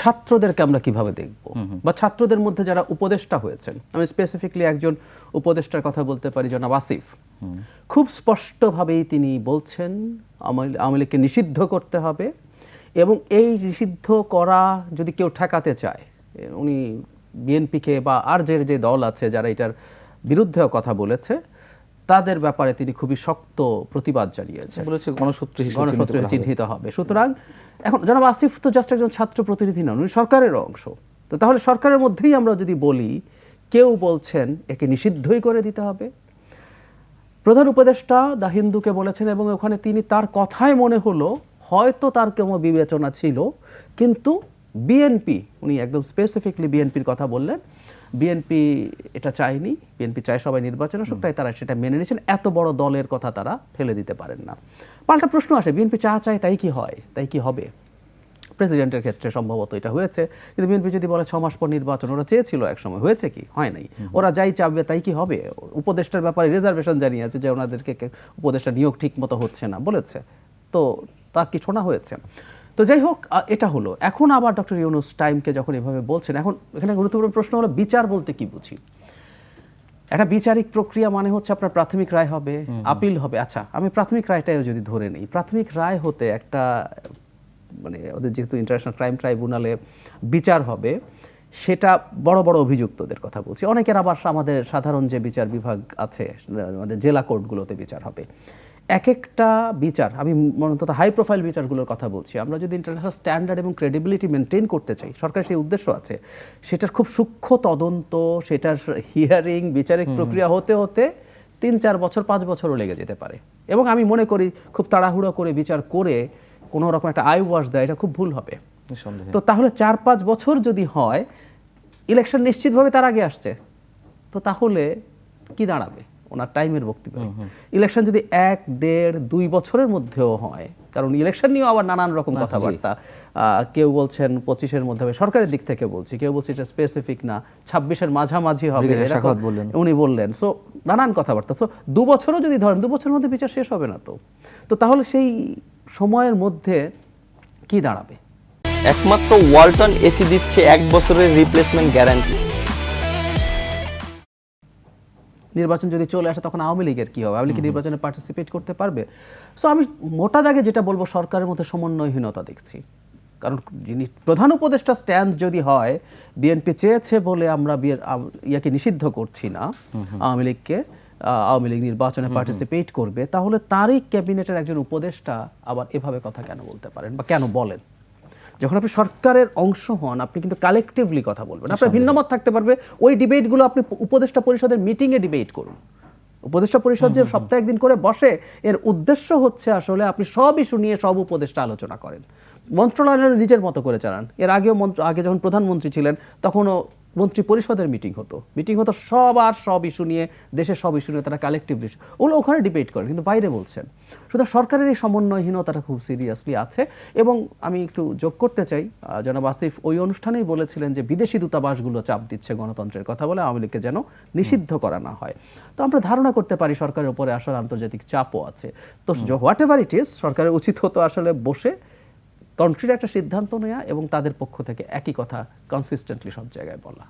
ছাত্রদেরকে আমরা কীভাবে দেখব? বা ছাত্রদের মধ্যে যারা উপদেষ্টা হয়েছেন আমি স্পেসিফিকলি একজন উপদেষ্টার কথা বলতে পারি জনাব আসিফ। খুব স্পষ্টভাবেই তিনি বলছেন আওয়ামী লীগকে নিষিদ্ধ করতে হবে এবং এই নিষিদ্ধ করা যদি কেউ ঠেকাতে চায় উনি বিএনপিকে বা আর যে যে দল আছে যারা এটার বিরুদ্ধেও কথা বলেছে তাদের ব্যাপারে তিনি খুবই শক্ত প্রতিবাদ জানিয়েছেন। বলেছে গণশত্রু হিসেবে চিহ্নিত হবে। সুতরাং এখন জনাব আসিফ তো জাস্ট একজন ছাত্র প্রতিনিধি নন উনি সরকারের অংশ। তো তাহলে সরকারের মধ্যেই আমরা যদি বলি কেউ বলছেন একে নিষিদ্ধই করে দিতে হবে। প্রধান উপদেষ্টা দা হিন্দুকে বলেছেন এবং ওখানে তিনি তার কথায় মনে হলো হয়তো তার কেমন বিবেচনা ছিল কিন্তু বিএনপি উনি একদম স্পেসিফিকলি বিএনপির কথা বললেন বিএনপি এটা চায়নি বিএনপি চায় সবাই নির্বাচন আসুক তাই তারা সেটা মেনে নিয়েছেন। এত বড় দলের কথা তারা ফেলে দিতে পারেন না। পাল্টা প্রশ্ন আসে বিএনপি চা চায় তাই কি হয়? তাই কি হবে? প্রেসিডেন্টের ক্ষেত্রে সম্ভবত এটা হয়েছে। কিন্তু বিএনপি যদি বলে ছ মাস পর নির্বাচন ওরা চেয়েছিল এক সময় হয়েছে কি? হয় নাই। ওরা যাই চাবে তাই কি হবে? উপদেষ্টার ব্যাপারে রিজার্ভেশন জানিয়েছে যে ওনাদেরকে উপদেষ্টা নিয়োগ ঠিক মতো হচ্ছে না বলেছে। তো তা কি শোনা হয়েছে? তো যাই হোক এটা হলো। এখন আবার ডক্টর ইউনুস টাইমকে যখন এভাবে বলছেন এখন এখানে গুরুত্বপূর্ণ প্রশ্ন হলো বিচার বলতে কি বুঝি? একটা বিচারিক প্রক্রিয়া মানে হচ্ছে আপনার প্রাথমিক রায় হবে আপিল হবে। আচ্ছা আমি প্রাথমিক রায়টাও যদি ধরে নিই প্রাথমিক রায় হতে একটা মানে ওদের যেহেতু ইন্টারন্যাশনাল ক্রাইম ট্রাইব্যুনালে বিচার হবে সেটা বড় বড় অভিযুক্তদের কথা বলছি। অনেকের আবার আমাদের সাধারণ যে বিচার বিভাগ আছে আমাদের জেলা কোর্টগুলোতে বিচার হবে। এক একটা বিচার আমি মূলত হাই প্রোফাইল বিচারগুলোর কথা বলছি আমরা যদি ইন্টারন্যাশনাল স্ট্যান্ডার্ড এবং ক্রেডিবিলিটি মেনটেন করতে চাই সরকার সেই উদ্দেশ্য আছে সেটার খুব সূক্ষ্ম তদন্ত সেটার হিয়ারিং বিচারিক প্রক্রিয়া হতে হতে তিন চার বছর পাঁচ বছরও লেগে যেতে পারে। এবং আমি মনে করি খুব তাড়াহুড়ো করে বিচার করে কোনো রকম একটা আই ওয়াশ দেয় এটা খুব ভুল হবে। তো তাহলে চার পাঁচ বছর যদি হয় ইলেকশন নিশ্চিতভাবে তার আগে আসছে তো তাহলে কি দাঁড়াবে? ওনার টাইমের বক্তব্য ইলেকশন যদি এক দেড় দুই বছরের মধ্যেও হয় কারণ ইলেকশন নিয়েও আবার নানান রকম কথাবার্তা। কেউ বলছেন পঁচিশের মধ্যে হবে সরকারের দিক থেকে বলছি কেউ বলছে এটা স্পেসিফিক না ছাব্বিশের মাঝামাঝি হবে। উনি বললেন। সো নানান কথাবার্তা। সো দু বছরও যদি ধরেন দু বছরের মধ্যে বিচার শেষ হবে না তো? তো তাহলে সেই সময়ের মধ্যে কি দাঁড়াবে? একমাত্র ওয়ালটন এসি দিচ্ছে এক বছরের রিপ্লেসমেন্ট গ্যারান্টি নির্বাচন যদি চলে আসে তখন আওয়ামী লীগের কি হবে? আওয়ামী লীগ নির্বাচনে পার্টিসিপেট করতে পারবে? সো আমি মোটা দাগে যেটা বলব সরকারের মধ্যে সমন্বয়হীনতা দেখছি। কারণ যিনি প্রধান উপদেষ্টা স্ট্যান্ড যদি হয় বিএনপি চেয়েছে বলে আমরা বিয়ের ইয়াকে নিষিদ্ধ করছি না। আওয়ামী লীগকে আওয়ামী লীগ নির্বাচনে পার্টিসিপেট করবে। তাহলে তারই ক্যাবিনেটের একজন উপদেষ্টা আবার এভাবে কথা কেন বলতে পারেন? বা কেন বলেন? যখন আপনি সরকারের অংশ হন আপনি কিন্তু কালেকটিভলি কথা বলবেন। আপনার ভিন্নমত থাকতে পারবে। ওই ডিবেটগুলো আপনি উপদেষ্টা পরিষদের মিটিংয়ে ডিবেট করুন। উপদেষ্টা পরিষদ যে সপ্তাহে একদিন করে বসে এর উদ্দেশ্য হচ্ছে আসলে আপনি সব ইস্যু নিয়ে সব উপদেষ্টা আলোচনা করেন। মন্ত্রণালয় নিজের মতো করে চালান। এর আগেও মন্ত্র আগে যখন প্রধানমন্ত্রী ছিলেন তখনও মন্ত্রী পরিষদের মিটিং হতো। মিটিং হতো সবার সব ইস্যু নিয়ে দেশের সব ইস্যু নিয়ে তারা কালেকটিভলি ওগুলো ওখানে ডিবেট করেন কিন্তু বাইরে বলছেন। সুতরাং সরকারের এই সমন্বয়হীনতাটা খুব সিরিয়াসলি আছে এবং আমি একটু যোগ করতে চাই। জনাব আসিফ ওই অনুষ্ঠানেই বলেছিলেন যে বিদেশি দূতাবাসগুলো চাপ দিচ্ছে গণতন্ত্রের কথা বলে আওয়ামী লীগকে যেন নিষিদ্ধ করা না হয়। তো আমরা ধারণা করতে পারি সরকারের উপরে আসলে আন্তর্জাতিক চাপও আছে। তো হোয়াট এভার ইট ইজ সরকারের উচিত হতো আসলে বসে কন্ট্রির একটা সিদ্ধান্ত নেওয়া এবং তাদের পক্ষ থেকে একই কথা কনসিস্টেন্টলি সব জায়গায় বলা।